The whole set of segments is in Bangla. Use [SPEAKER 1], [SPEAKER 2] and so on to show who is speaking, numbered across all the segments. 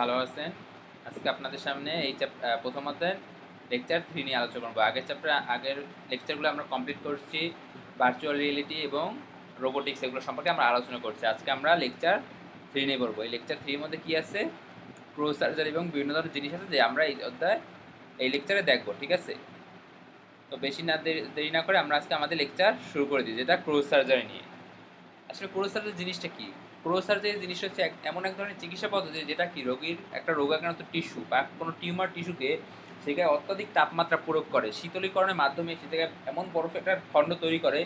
[SPEAKER 1] ভালো আছেন। আজকে আপনাদের সামনে এই প্রথম অধ্যায়ের লেকচার থ্রি নিয়ে আলোচনা করব। আগের চ্যাপ্টার আগের লেকচারগুলো আমরা কমপ্লিট করছি। ভার্চুয়াল রিয়েলিটি এবং রোবোটিক্স এগুলো সম্পর্কে আমরা আলোচনা করছি। আজকে আমরা লেকচার থ্রি নিয়ে পড়ব। এই লেকচার থ্রির মধ্যে কী আছে? ক্রো সার্জারি এবং বিভিন্ন ধরনের জিনিস আছে যে আমরা এই অধ্যায়, এই লেকচারে দেখব, ঠিক আছে? তো বেশি না দেরি দেরি না করে আমরা আজকে আমাদের লেকচার শুরু করে দিই, যেটা ক্রো সার্জারি নিয়ে। আসলে ক্রো সার্জারি জিনিসটা কি? ক্রো সার্জারি জিনিস হচ্ছে এমন এক ধরনের চিকিৎসা পদ্ধতি যেটা কি, রোগীর একটা রোগাক্রান্ত টিস্যু বা কোনো টিউমার টিস্যুকে সেখানে অত্যাধিক তাপমাত্রা প্রয়োগ করে। শীতলীকরণের মাধ্যমে সে জায়গায় এমন বরফ একটা খণ্ড তৈরি করে,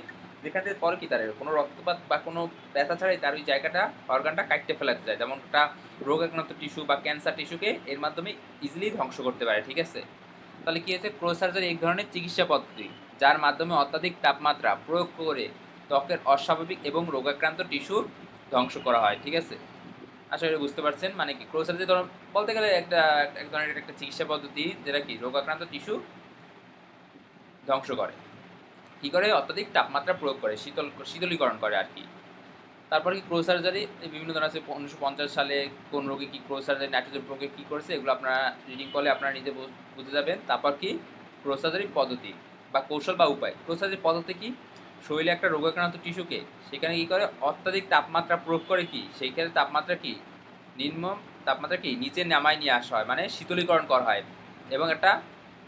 [SPEAKER 1] যেখানে পরে কি তার কোনো রক্তপাত বা কোনো ব্যথা ছাড়াই তার ওই জায়গাটা অর্গানটা কাটতে ফেলাতে যায় যেমন একটা রোগাক্রান্ত টিস্যু বা ক্যান্সার টিস্যুকে এর মাধ্যমে ইজিলি ধ্বংস করতে পারে, ঠিক আছে? তাহলে কী হচ্ছে ক্রো সার্জারি এক ধরনের চিকিৎসা পদ্ধতি, যার মাধ্যমে অত্যাধিক তাপমাত্রা প্রয়োগ করে ত্বকের অস্বাভাবিক এবং রোগাক্রান্ত টিস্যু ধ্বংস করা হয়, ঠিক আছে? আশা করি বুঝতে পারছেন। মানে কি, ক্রোসার যে ধরুন বলতে গেলে একটা, এক ধরনের একটা চিকিৎসা পদ্ধতি, যেটা কি, রোগাক্রান্ত টিস্যু ধ্বংস করে। কি করে? অত্যাধিক তাপমাত্রা প্রয়োগ করে, শীতল, শীতলীকরণ করে আর কি। তারপর কি ক্রো সার্জারি বিভিন্ন ধরনের আছে, উনিশশো পঞ্চাশ সালে কোন রোগী কি ক্রো সার্জারি, নাইট্রোজেন প্রয়োগে কী করেছে, এগুলো আপনারা রিডিং করলে আপনারা নিজে বুঝে যাবেন। তারপর কি ক্রো সার্জারি পদ্ধতি বা কৌশল বা উপায়। ক্রো সার্জারি পদ্ধতি কি? শরীরে একটা রোগাক্রান্ত টিস্যুকে, সেখানে কী করে? অত্যাধিক তাপমাত্রা প্রয়োগ করে কি? সেইখানে তাপমাত্রা কি? নিম্ন তাপমাত্রা কি? নিচে নামায় নিয়ে আসা হয় মানে শীতলীকরণ করা হয়। এবং একটা,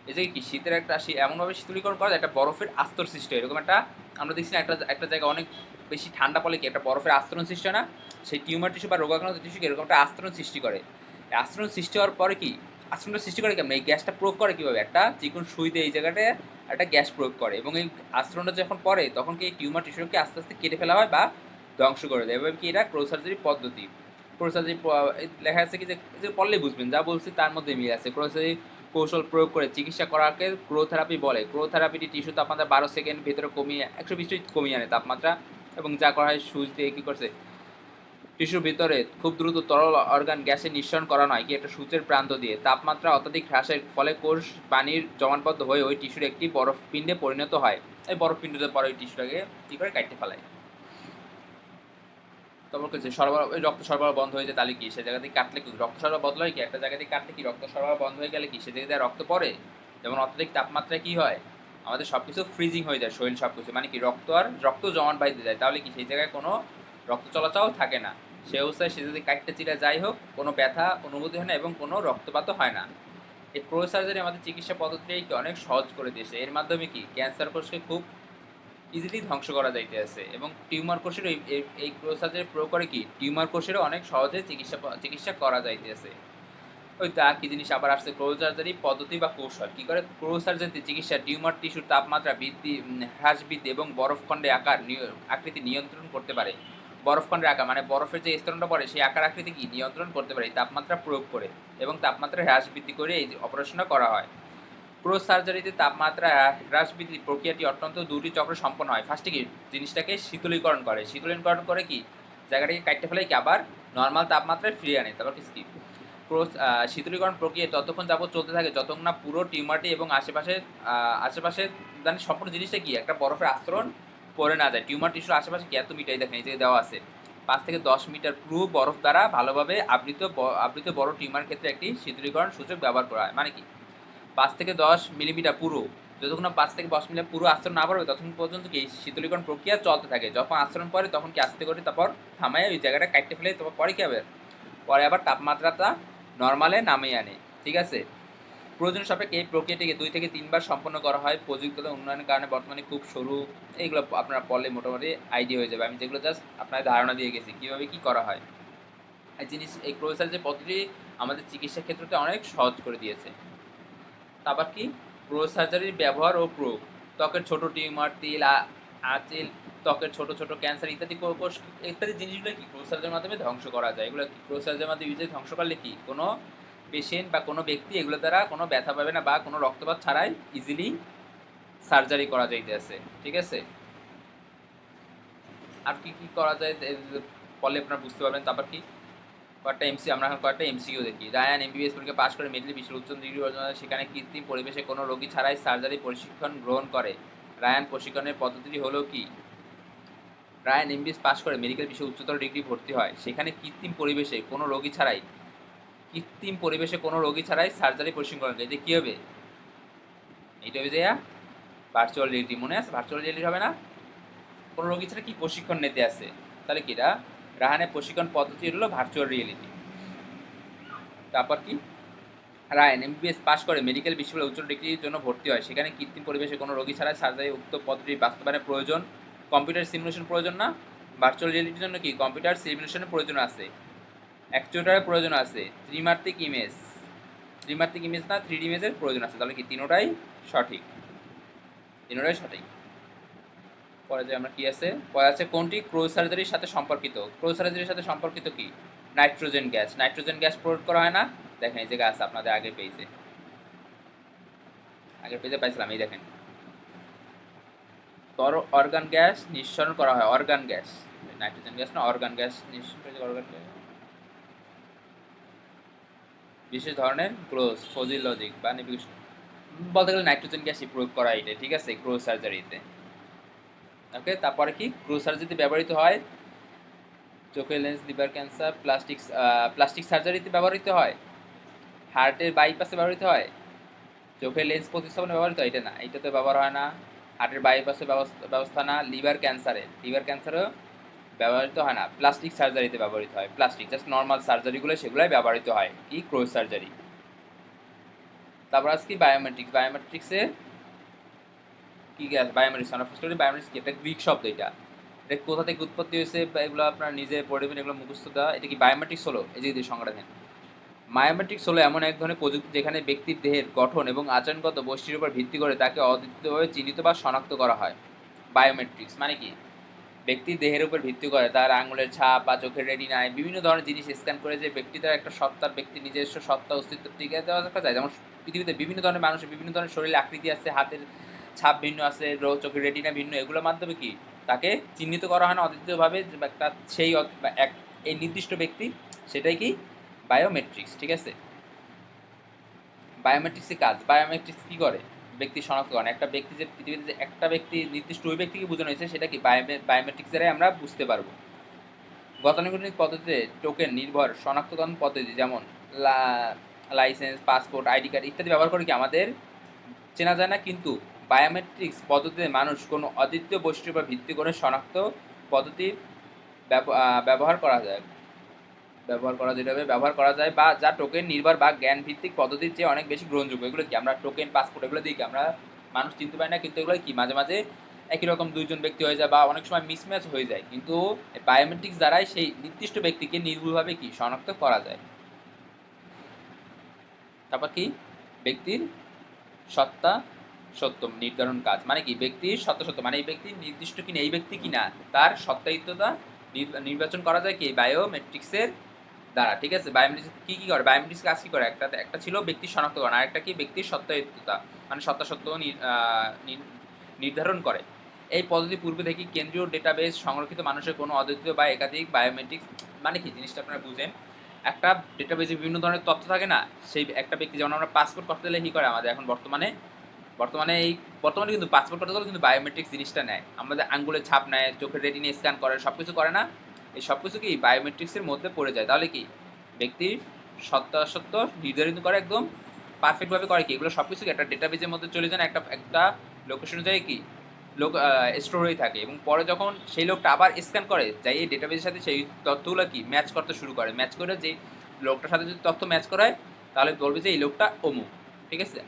[SPEAKER 1] এই যে কি? শীতের একটা এমনভাবে শীতলীকরণ করা একটা বরফের আস্তর সৃষ্টি এরকম একটা, আমরা দেখছি না, একটা একটা জায়গায় অনেক বেশি ঠান্ডা পড়লে কি? একটা বরফের আস্তরণ সৃষ্টি হয় না? সেই টিউমার টিস্যু বা রোগাক্রান্ত টিস্যুকে এরকম একটা আস্তরণ সৃষ্টি করে। আস্তরণ সৃষ্টি হওয়ার পরে কি? আস্তরণটা সৃষ্টি করে কেমন এই গ্যাসটা প্রয়োগ করে কীভাবে? একটা চিকন সুইতে এই জায়গাটায় একটা গ্যাস প্রয়োগ করে এবং এই আস্তরণটা যখন পড়ে, তখন কি এই টিউমার টিস্যুকে আস্তে আস্তে কেটে ফেলা হয় বা ধ্বংস করে দেয়? এভাবে কি এটা ক্রো সার্জারি পদ্ধতি? ক্রোসার্জারি লেখা আছে কি যে পড়লেই বুঝবেন, যা বলছি তার মধ্যে মিল আছে। ক্রো সার্জারি কৌশল প্রয়োগ করে চিকিৎসা করাকে ক্রো থেরাপি বলে। ক্রো থেরাপিটি টিস্যু তাপমাত্রা বারো সেকেন্ড ভেতরে কমিয়ে, একশো বিশ কমিয়ে আনে তাপমাত্রা এবং যা করা হয় সুচ দিয়ে কী করছে? টিস্যুর ভিতরে খুব দ্রুত তরল অর্গান গ্যাসে নিঃসরণ করা নয়, কি একটা সূচের প্রান্ত দিয়ে। তাপমাত্রা অত্যাধিক হ্রাসের ফলে কোষ পানির জমানবদ্ধ হয়ে ওই টিস্যুর একটি বরফ পিণ্ডে পরিণত হয়। এই বরফ পিণ্ডের পরে ওই টিস্যুটাকে কী করে কাটতে ফেলায়? তারপর কিছু সরবরাহ রক্ত সরবরাহ বন্ধ হয়ে যায়, তাহলে কি? সে জায়গা থেকে কাটলে কি? রক্ত সরবরাহ বন্ধ হয় কি? একটা জায়গা থেকে কাটলে কি রক্ত সরবরাহ বন্ধ হয়ে গেলে কি? সে জায়গায় রক্ত পড়ে? যেমন অত্যাধিক তাপমাত্রা কি হয়? আমাদের সব কিছু ফ্রিজিং হয়ে যায়, শরীর সব কিছু মানে কি? রক্ত আর রক্ত জমাট বাঁধতে যায়। তাহলে কি? সেই জায়গায় কোনো রক্ত চলাচল থাকে না। সে অবস্থায় সে যদি কাটতে চিরা যাই হোক, কোনো ব্যথা, অনুভূতি হয় না এবং কোনো রক্তপাতও হয় না। এই ক্রো সার্জারি আমাদের চিকিৎসা পদ্ধতিকে অনেক সহজ করে দিয়েছে। এর মাধ্যমে কি? ক্যান্সার কোষকে খুব ইজিলি ধ্বংস করা যাইতে আছে এবং টিউমার কোষেরও এই- এই- এই সার্জারি প্রয়োগ করে কি? টিউমার কোষেরও অনেক সহজে চিকিৎসা চিকিৎসা করা যাইতে আছে। ওই তা কি জিনিস আবার আসছে? ক্রো সার্জারি পদ্ধতি বা কৌশল। কি করে? ক্রো সার্জারি চিকিৎসা টিউমার, টিস্যুর তাপমাত্রা বৃদ্ধি হ্রাস বৃদ্ধি এবং বরফখণ্ডে আকার আকৃতি নিয়ন্ত্রণ করতে পারে। বরফখণ্ডের আকার মানে বরফের যে স্তরণটা পড়ে সেই আকার আকৃতি কি? নিয়ন্ত্রণ করতে পারে তাপমাত্রা প্রয়োগ করে এবং তাপমাত্রা হ্রাস বৃদ্ধি করে এই অপারেশনটা করা হয়। ক্রো সার্জারিতে তাপমাত্রা হ্রাস বৃদ্ধি প্রক্রিয়াটি অত্যন্ত দুটি চক্র সম্পন্ন হয়। ফার্স্টে কি? জিনিসটাকে শীতলীকরণ করে। শীতলীকরণ করে কি? জায়গাটাকে কাটতে ফেলে কি? আবার নর্মাল তাপমাত্রায় ফিরিয়ে আনে। তারপর কি? ক্রো শীতলীকরণ প্রক্রিয়া ততক্ষণ যাবত চলতে থাকে যতক্ষণ না পুরো টিউমারটি এবং আশেপাশে আশেপাশে মানে সম্পূর্ণ জিনিসটা কি? একটা বরফের আস্তরণ পড়ে না যায়। টিউমার টিস্যুর আশেপাশে কি এত মিটার দেখেন? এই যে দেওয়া আছে। পাঁচ থেকে দশ মিটার পুরো বরফ দ্বারা ভালোভাবে আবৃত আবৃত বড় টিউমার ক্ষেত্রে একটি শীতলীকরণ সূচক ব্যবহার করা হয়। মানে কি? পাঁচ থেকে দশ মিলিমিটার পুরো। যতক্ষণ পাঁচ থেকে দশ মিলিমিটার পুরো আস্তরণ না পড়বে ততক্ষণ পর্যন্ত কি শীতলীকরণ প্রক্রিয়া চলতে থাকে। যখন আস্তরণ পরে, তখন কি আস্তে করে তারপর থামায় ওই জায়গাটা কাটতে ফেলে, তারপর পরে কি হবে? পরে আবার তাপমাত্রাটা নর্মালে নামিয়ে আনে। ঠিক আছে? প্রয়োজন সাপেক্ষে এই প্রক্রিয়াটিকে দুই থেকে তিনবার সম্পন্ন করা হয়। প্রযুক্তিগত উন্নয়নের কারণে বর্তমানে খুব সরু এইগুলো আপনারা পড়লে মোটামুটি আইডিয়া হয়ে যাবে। আমি যেগুলো জাস্ট আপনার ধারণা দিয়ে গেছি, কীভাবে কী করা হয়। এই জিনিস, এই ক্রোসার যে পদ্ধতি আমাদের চিকিৎসা ক্ষেত্রকে অনেক সহজ করে দিয়েছে। তারপর কি? ক্রো সার্জারির ব্যবহার ও প্রয়োগ। ত্বকের ছোট টিউমার, তিল আঁচিল, ত্বকের ছোট ছোট ক্যান্সার ইত্যাদি কো- ইত্যাদি জিনিসগুলো কি? সার্জারির মাধ্যমে ধ্বংস করা যায়। এগুলো ক্রো সার্জারির মাধ্যমে ইউজে ধ্বংস করলে কি? কোনো পেশেন্ট বা কোনো ব্যক্তি এগুলো দ্বারা কোনো ব্যথা পাবে না বা কোনো রক্তপাত ছাড়াই ইজিলি সার্জারি করা যাইতেছে, ঠিক আছে? আর কি কি করা যায় পরে আপনারা বুঝতে পারবেন, তারপর কি? কয়েকটা এমসি আমরা এখন কয়েকটা এমসিও দেখি। রায়ান এমবিবিএস পরীক্ষা পাশ করে মেডিকেল বিশ্বের উচ্চ ডিগ্রি অর্জন সেখানে কৃত্রিম পরিবেশে কোনো রোগী ছাড়াই সার্জারি প্রশিক্ষণ গ্রহণ করে। রায়ান, প্রশিক্ষণের পদ্ধতিটি হলো কি? রায়ান এমবিএস পাশ করে মেডিকেল বিশ্বে উচ্চতর ডিগ্রি ভর্তি হয়। সেখানে কৃত্রিম পরিবেশে কোনো রোগী ছাড়াই কৃত্রিম পরিবেশে কোনো রোগী ছাড়াই সার্জারি পরিশ্রম করা যায়। যে কী হবে? এইটা হবে যে ভার্চুয়াল রিয়েলিটি মনে আছে? ভার্চুয়াল রিয়েলিটি হবে না? কোনো রোগী ছাড়া কি প্রশিক্ষণ নিতে আছে? তাহলে কি এটা? রাহানের প্রশিক্ষণ পদ্ধতি হলো ভার্চুয়াল রিয়েলিটি তারপর কি? রায়ন এমবিবিএস পাস করে মেডিকেল বিশ্ববিদ্যালয় উচ্চ ডিগ্রির জন্য ভর্তি হয়। সেখানে কৃত্রিম পরিবেশে কোনো রোগী ছাড়া সার্জারি উক্ত পদ্ধতির বাস্তবায়নের প্রয়োজন। কম্পিউটার সিমুলেশন প্রয়োজন না? ভার্চুয়াল রিয়েলিটির জন্য কি? কম্পিউটার সিমুলেশনের প্রয়োজন আছে। অ্যাকচুয়েটারের প্রয়োজন আছে, ত্রিমাত্রিক ইমেজ ত্রিমাত্রিক ইমেজ না থ্রি ডি ইমেজের প্রয়োজন আছে, তাহলে কি তিনোটাই সঠিক? তিনোটাই সঠিক। পরে যে আমরা কি আছে? পরে আছে কোনটি? ক্রো সার্জারির সাথে সম্পর্কিত। ক্রো সার্জারির সাথে সম্পর্কিত কি? Nitrogen gas. নাইট্রোজেন গ্যাস প্রয়োগ করা হয় না? দেখেন এই যে গাছ আপনাদের আগে পেয়েছে। আগের পেজে পাইছিলাম, এই দেখেন। তর অর্গান গ্যাস নিঃসরণ করা হয়, অর্গান গ্যাস। নাইট্রোজেন গ্যাস না, অর্গান গ্যাস নিঃসরণ অর্গান গ্যাস। বিশেষ ধরনের ক্লোজ ফজিলজিক বা বলতে গেলে নাইট্রোজেন গ্যাসই প্রয়োগ করা এটা ঠিক আছে? ক্রো সার্জারিতে ওকে তারপরে কি? ক্রো সার্জারিতে ব্যবহৃত হয়? চোখের lens liver cancer plastic plastic সার্জারিতে ব্যবহৃত হয়? হার্টের বাইপাসে ব্যবহৃত হয়? চোখের লেন্স প্রতিস্থাপনে ব্যবহৃত হয়? এটা না, এটাতে ব্যবহার হয় না। হার্টের বাইপাসে ব্যবস্থা ব্যবস্থা না লিভার ক্যান্সারে লিভার ক্যান্সারও ব্যবহৃত হয় না। প্লাস্টিক সার্জারিতে ব্যবহৃত হয়। প্লাস্টিক জাস্ট নর্মাল সার্জারিগুলো সেগুলোই ব্যবহৃত হয়। কি ক্রো সার্জারি তারপর আজকে বায়োমেট্রিক্স বায়োমেট্রিক্সে কি গ্যাস বায়োমেট্রিক্স আমরা ফার্স্ট করি বায়োমেট্রিক্স কি? একটা গ্রিক শব্দ এটা। এটা কোথা থেকে উৎপত্তি হয়েছে, এগুলো আপনারা নিজে পড়বেন এগুলো মুখস্থ দেওয়া। এটা কি বায়োমেট্রিক্স হলো? এই যে যদি সংজ্ঞাটা দেন। বায়োমেট্রিক্স হলো এমন এক ধরনের প্রযুক্তি যেখানে ব্যক্তির দেহের গঠন এবং আচরণগত বৈশিষ্ট্যের উপর ভিত্তি করে তাকে অদ্বিতীয়ভাবে চিহ্নিত বা শনাক্ত করা হয়। বায়োমেট্রিক্স মানে কি? ব্যক্তির দেহের উপর ভিত্তি করে। তার আঙুলের ছাপ বা চোখের রেটিনায় বিভিন্ন ধরনের জিনিস স্ক্যান করে যে ব্যক্তি তার একটা সত্তার ব্যক্তির নিজস্ব সত্তা, অস্তিত্ব টিকে দেওয়া যায়। যেমন পৃথিবীতে বিভিন্ন ধরনের মানুষের বিভিন্ন ধরনের শরীরে আকৃতি আছে, হাতের ছাপ ভিন্ন আছে চোখের রেটিনা ভিন্ন। এগুলোর মাধ্যমে কি? তাকে চিহ্নিত করা হয় না অদ্বিতীয়ভাবে একটা সেই এক, এই নির্দিষ্ট ব্যক্তি সেটাই কি? বায়োমেট্রিক্স ঠিক আছে? বায়োমেট্রিক্সের কাজ। বায়োমেট্রিক্স কী করে? ব্যক্তি শনাক্তকরণ একটা ব্যক্তি যে পৃথিবীতে একটা ব্যক্তি, নির্দিষ্ট ওই ব্যক্তিকে বোঝানো হয়েছে, সেটা কি বায়োমেট্রিক্স দ্বারাই আমরা বুঝতে পারব। গতানুগতিক পদ্ধতিতে টোকেন নির্ভর শনাক্তকরণ পদ্ধতি যেমন লাইসেন্স, পাসপোর্ট, আইডি কার্ড ইত্যাদি ব্যবহার করে কি আমাদের চেনা যায় না, কিন্তু বায়োমেট্রিক্স পদ্ধতিতে মানুষ কোনো অদ্বিতীয় বৈশিষ্ট্যের উপর ভিত্তি করে শনাক্ত পদ্ধতি ব্যব- ব্যবহার করা যায়। ব্যবহার করা যেটা ব্যবহার করা যায় বা যা টোকেন নির্ভর বা জ্ঞান ভিত্তিক পদ্ধতির চেয়ে অনেক বেশি গ্রহণযোগ্য। এগুলো কি আমরা টোকেন পাসপোর্ট এগুলো দিই কি আমরা মানুষ চিনতে পারি না? কিন্তু এগুলো কি? মাঝে মাঝে একই রকম দুইজন ব্যক্তি হয়ে যায় বা অনেক সময় মিসম্যাচ হয়ে যায়। কিন্তু বায়োমেট্রিক্স দ্বারাই সেই নির্দিষ্ট ব্যক্তিকে নির্ভুলভাবে কি? শনাক্ত করা যায়। তারপর কি? ব্যক্তির সত্তা সত্য নির্ধারণ কাজ। মানে কি? ব্যক্তির সত্য সত্য। মানে এই ব্যক্তি নির্দিষ্ট কিনা? এই ব্যক্তি কিনা? তার সত্তায়িত্বতা নির- নির্বাচন করা যায় কি? বায়োমেট্রিক্সের দ্বারা ঠিক আছে? বায়োমেট্রিক্স কি কি করে? বায়োমেট্রিক্স কাজ কি করে? একটা একটা ছিল ব্যক্তির শনাক্তকরণ আর একটা কি? ব্যক্তির সত্তায়িত্বতা মানে সত্তা সত্য নি- আহ, নি- নির্ধারণ করে। এই পদ্ধতি পূর্বে থেকে কেন্দ্রীয় ডেটাবেস সংরক্ষিত মানুষের কোনো অদ্বিতীয় বা একাধিক বায়োমেট্রিক্স মানে কি? জিনিসটা আপনারা বুঝেন। একটা ডেটাবেসে বিভিন্ন ধরনের তথ্য থাকে না সেই একটা ব্যক্তি যেমন আমরা পাসপোর্ট করতে গেলে কী করে আমাদের এখন বর্তমানে বর্তমানে এই বর্তমানে কিন্তু পাসপোর্ট করতে গেলে কিন্তু বায়োমেট্রিক জিনিসটা নেয়। আমাদের আঙ্গুলের ছাপ নেয় চোখের রেটিনে স্ক্যান করে সব কিছু করে না। এই সব কিছু কি বায়োমেট্রিক্সের মধ্যে পড়ে যায়? তাহলে কি? ব্যক্তির সত্য সত্য নির্ধারিত করে একদম পারফেক্টভাবে করে কি? এগুলো সব কিছু কি একটা ডেটাবেজের মধ্যে চলে যায় না? একটা একটা লোকেশন অনুযায়ী কি? লোক স্টোর হয়ে থাকে এবং পরে যখন সেই লোকটা আবার স্ক্যান করে, যাই এই ডেটাবেজের সাথে সেই তথ্যগুলো কি ম্যাচ করতে শুরু করে। ম্যাচ করে যে লোকটার সাথে যদি তথ্য ম্যাচ করায়, তাহলে বলবে যে এই লোকটা অমুক। ঠিক আছে?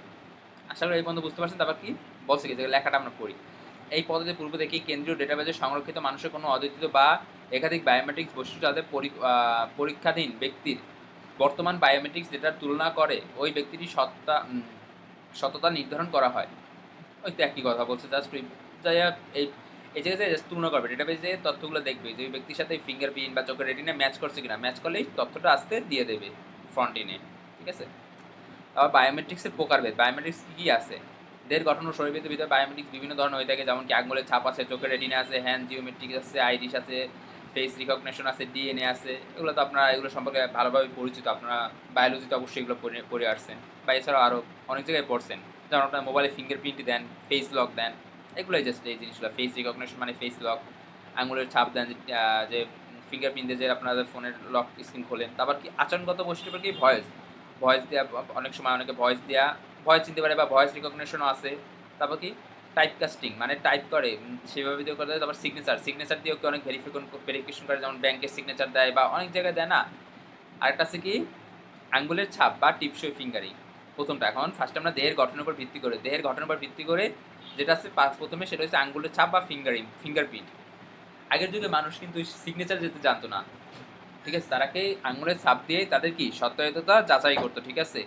[SPEAKER 1] আশা করি এই পর্যন্ত বুঝতে পারছেন। তারপর কি? বলছে যে লেখাটা আমরা পড়ি। এই পদ্ধতি পূর্ব থেকে কেন্দ্রীয় ডেটাবেজে সংরক্ষিত মানুষের কোনো অদ্বিতীয় বা একাধিক বায়োমেট্রিক্স বৈশিষ্ট্য যাদের পরি- পরীক্ষাধীন ব্যক্তির বর্তমান বায়োমেট্রিক্স ডেটার তুলনা করে ওই ব্যক্তিটি সত্তা সততা নির্ধারণ করা হয়। ওই তো একই কথা বলছে জাস্ট যাই হোক, এই এই জায়গায় তুলনা করবে ডেটাবেজে তথ্যগুলো দেখবে যে ওই ব্যক্তির সাথে ফিঙ্গারপ্রিন্ট বা চোখের রেটিনে ম্যাচ করছে কিনা ম্যাচ করলেই তথ্যটা আসতে দিয়ে দেবে ফ্রন্ট এনে ঠিক আছে? আবার বায়োমেট্রিক্সের প্রকারভেদ বায়োমেট্রিক্স কী কী আছে? দেহের গঠন ও শরীরের ভিতরে বায়োমেট্রিক্স বিভিন্ন ধরনের হয়ে থাকে, যেমন কি আঙুলের ছাপ আছে, চোখের রেটিনা আছে হ্যান্ড জিওমেট্রিক আছে আইরিশ আছে ফেস রিকগনেশন আছে ডিএনএ আছে, এগুলো তো আপনারা, এগুলো সম্পর্কে ভালোভাবে পরিচিত, আপনারা বায়োলজিতে অবশ্যই এগুলো পড়ে পড়ে আসছেন। বা এছাড়াও আরও অনেক জায়গায় পড়ছেন, যেমন আপনার মোবাইলে ফিঙ্গারপ্রিন্ট দেন ফেস লক দেন, এগুলোই জাস্ট এই জিনিসগুলো ফেস রিকগনিশন মানে ফেস লক আঙুলের ছাপ দেন, যে ফিঙ্গারপ্রিন্ট দিয়ে যে আপনাদের ফোনের লক স্ক্রিন খোলেন, তারপর কি আচরণগত বৈশিষ্ট্য কি ভয়েস ভয়েস দেওয়া অনেক সময় অনেকে ভয়েস দেওয়া ভয়েস চিনতে পারে বা ভয়েস রিকগনিশনও আছে। তারপর কি? টাইপ কাস্টিং মানে টাইপ করে সেভাবে দিয়েও করে দেয়, তারপর সিগনেচার সিগনেচার দিয়েও অনেক ভেরিফিকেশন ভেরিফিকেশন করে, যেমন ব্যাংকের সিগনেচার দেয় বা অনেক জায়গায় দেয় না? আরেকটা আছে কি? আঙ্গুলের ছাপ বা টিপসই ফিঙ্গারিং প্রথমটা। এখন ফার্স্ট আমরা দেহের গঠনের উপর ভিত্তি করে, দেহের গঠনের উপর ভিত্তি করে যেটা আছে প্রথমে সেটা হচ্ছে আঙ্গুলের ছাপ বা ফিঙ্গারিং ফিঙ্গারপ্রিন্ট আগের যুগে মানুষ কিন্তু সিগনেচার যেতে জানতো না। ঠিক আছে? তারাকে আঙ্গুলের ছাপ দিয়ে তাদের কি? সত্যায়িততা যাচাই করতো, ঠিক আছে?